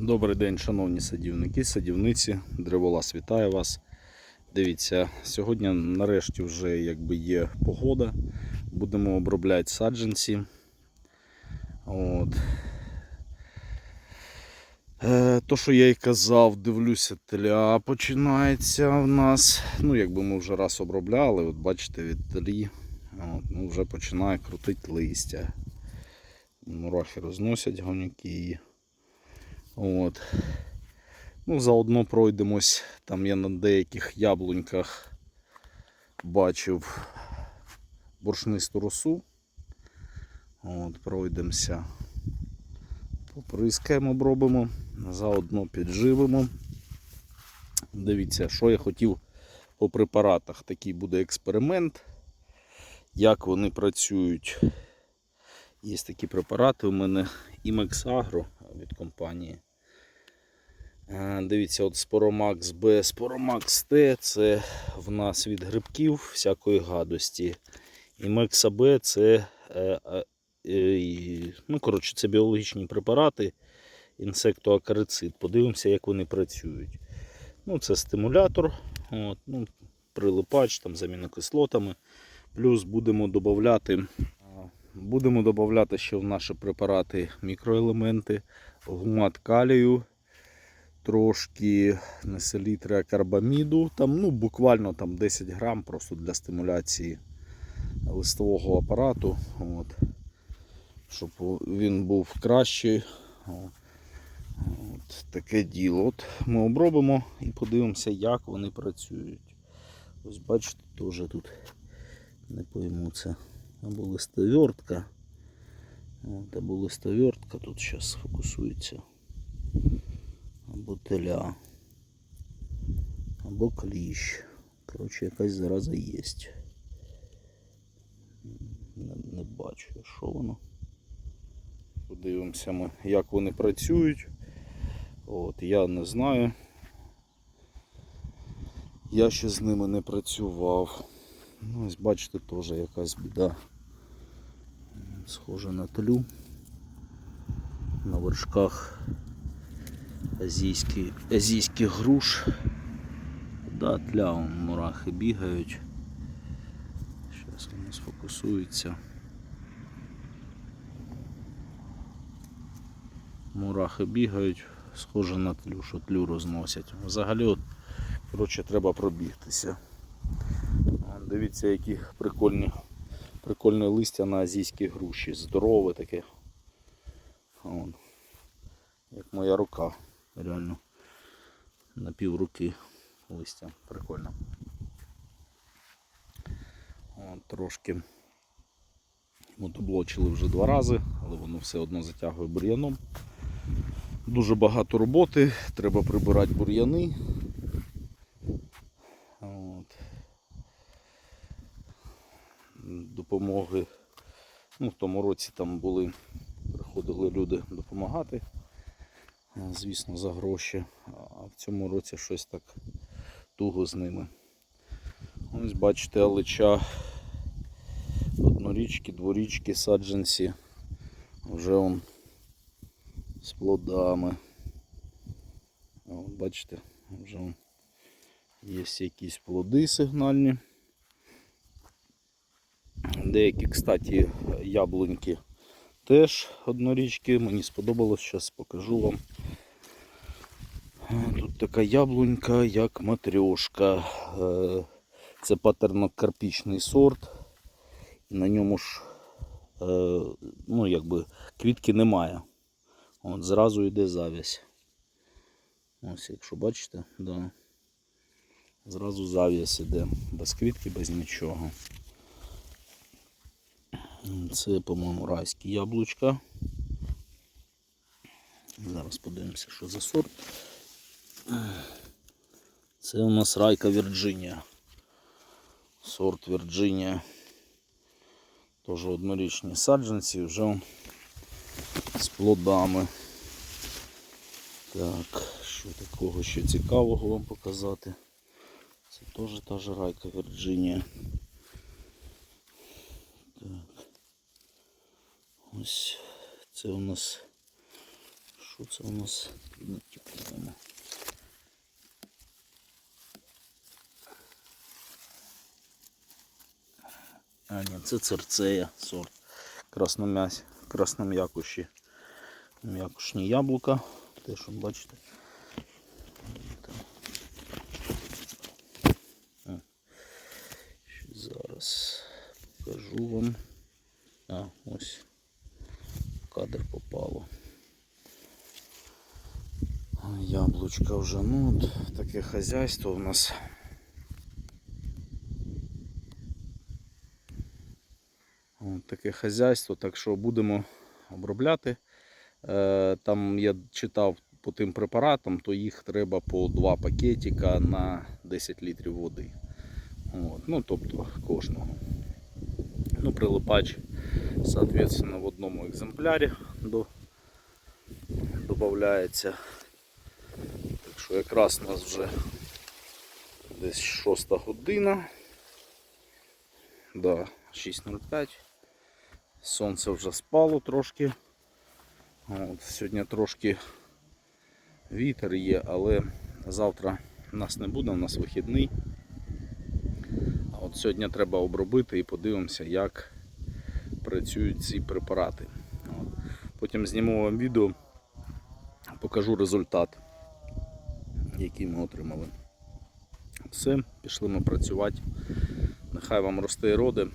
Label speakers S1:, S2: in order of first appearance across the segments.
S1: Добрий день, шановні садівники, садівниці, древолаз вітає вас. Дивіться, сьогодні нарешті вже якби є погода. Будемо обробляти саджанці. От. Е, то, що я і казав, дивлюся, тля починається в нас. Ну, якби ми вже раз обробляли, от бачите, від тлі от, ну, вже починає крутити листя. Мурахи розносять говнюки її. От. Ну, заодно пройдемось. Там я на деяких яблуньках бачив боршнисту росу. От, пройдемося. Поприскаємо, обробимо, заодно підживимо. Дивіться, що я хотів по препаратах. Такий буде експеримент. Як вони працюють. Є такі препарати у мене Agro від компанії. Е, Дивіться, от Sporomax B, Sporomax T це в нас від грибків всякої гадості. Imex B це, е, е, ну, коротше, це біологічні препарати, інсектоакарицид. Подивимося, як вони працюють. Ну, це стимулятор, от, ну, прилипач там, з амінокислотами. Плюс будемо додати Будемо додати ще в наші препарати мікроелементи, гумат калію, трошки неселітри карбаміду, там, ну, буквально там 10 грам просто для стимуляції листового апарату, от, щоб він був кращий. От, таке діло. От Ми обробимо і подивимося, як вони працюють. Ось бачите, теж тут не пойму це або листовертка. От, або листовертка тут зараз фокусується. Або теля. Або кліщ. Коротше, якась зараза є. Не, не бачу, що воно. Подивимося ми, як вони працюють. От, я не знаю. Я ще з ними не працював. Ну, ось бачите, теж якась біда. Схоже на тлю. На вершках азійські, азійських груш. Да, тля, мурахи бігають. Зараз вони сфокусуються. Мурахи бігають, схоже на тлю, що тлю розносять. Взагалі, от, коротше, треба пробігтися. Дивіться, які прикольні, прикольне листя на азійській груші. Здорове таке. Вон. Як моя рука. Реально. На пів руки листя. Прикольно. Вон, трошки мотоблочили вже два рази, але воно все одно затягує бур'яном. Дуже багато роботи, треба прибирати бур'яни. От. допомоги. Ну, в тому році там були, приходили люди допомагати, е, звісно, за гроші. А в цьому році щось так туго з ними. Ось бачите, алича однорічки, дворічки, саджанці. Вже он з плодами. Бачите, вже є якісь плоди сигнальні. Деякі, кстати, яблуньки теж однорічки. Мені сподобалось, зараз покажу вам. Тут така яблунька, як матрьошка. Е, Це патернокарпічний сорт. І на ньому ж е, ну, якби, квітки немає. От Зразу йде зав'язь. Ось, якщо бачите, да. зразу зав'язь іде. Без квітки, без нічого. Це, по-моєму, райські яблучка. Зараз подивимося, що за сорт. Це у нас райка Вірджинія. Сорт Вірджинія. Теж однорічні саджанці вже з плодами. Так, що такого ще цікавого вам показати? Це теж та ж райка Вірджинія. Так. Ось це у нас Що це у нас? Ну, типу. А, ні, це церцея сорт. Красном'якуші. М'якушні яблука. Теж, от бачите. Зараз покажу вам. А, ось в кадр попало. А, Яблучка вже, ну, от таке хазяйство у нас. От таке хазяйство, так що будемо обробляти. Е, Там я читав по тим препаратам, то їх треба по два пакетика на 10 літрів води. От. Ну, тобто кожного. Ну, прилипач, соответственно, в одному екземплярі до, додається. Якраз у нас вже десь 6 година. Да, 6.05. Сонце вже спало трошки. От, сьогодні трошки вітер є, але завтра нас не буде, у нас вихідний. А от сьогодні треба обробити і подивимося, як працюють ці препарати. От. Потім зніму вам відео, покажу результат, який ми отримали. Все, пішли ми працювати. Нехай вам росте і роди,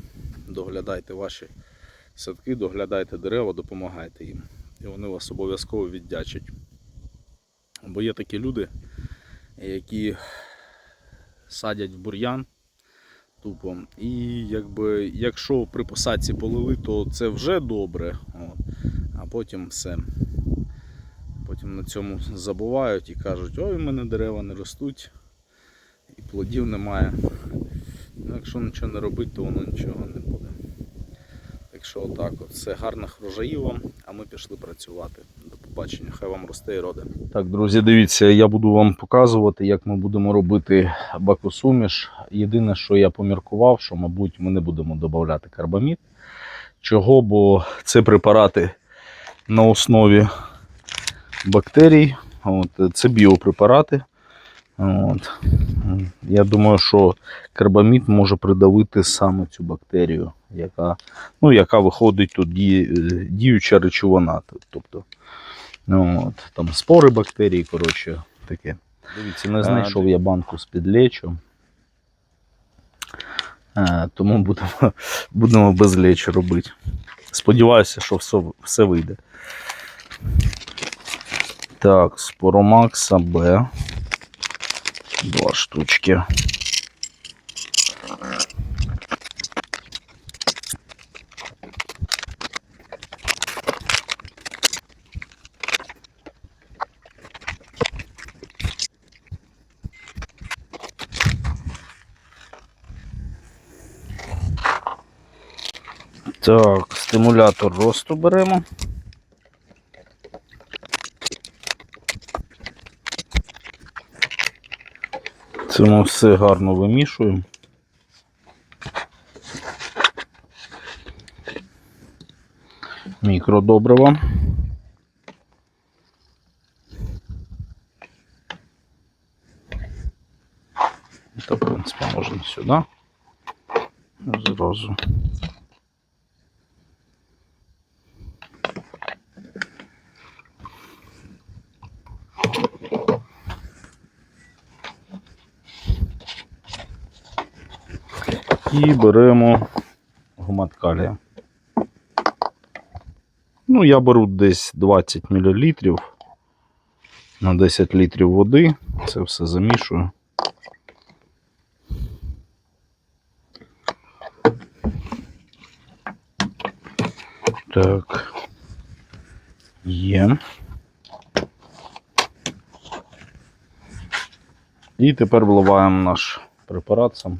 S1: доглядайте ваші садки, доглядайте дерева, допомагайте їм. І вони вас обов'язково віддячать. Бо є такі люди, які садять в бур'ян тупо. І якби, якщо при посадці полили, то це вже добре. От. А потім все. Потім на цьому забувають і кажуть, ой, у мене дерева не ростуть, і плодів немає. Ну, якщо нічого не робити, то воно нічого не буде. Так що отак от. Все гарних врожаїв вам, а ми пішли працювати. До побачення, хай вам росте і роде. Так, друзі, дивіться, я буду вам показувати, як ми будемо робити бакосуміш. Єдине, що я поміркував, що, мабуть, ми не будемо додавати карбамід. Чого? Бо це препарати на основі бактерій. От, це біопрепарати. От. Я думаю, що карбамід може придавити саме цю бактерію, яка, ну, яка виходить тут е, діюча речовина. Тобто, от, там спори бактерій, коротше, таке. Дивіться, не знайшов я банку з-під лечу. Е, Тому будемо, будемо без лечі робити. Сподіваюся, що все, все вийде. Так, споромакса Б. Два штучки. Так, стимулятор росту беремо. Це ми все гарно вимішуємо. Мікродобрива. Та, в принципі, можна сюди. Зразу. І беремо гумат калія. Ну, я беру десь 20 мл на 10 літрів води. Це все замішую. Так. Є. І тепер вливаємо наш препарат сам.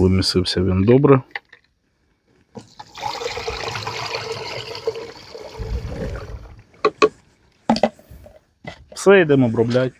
S1: Вимісився він добре. Все, йдемо обробляти.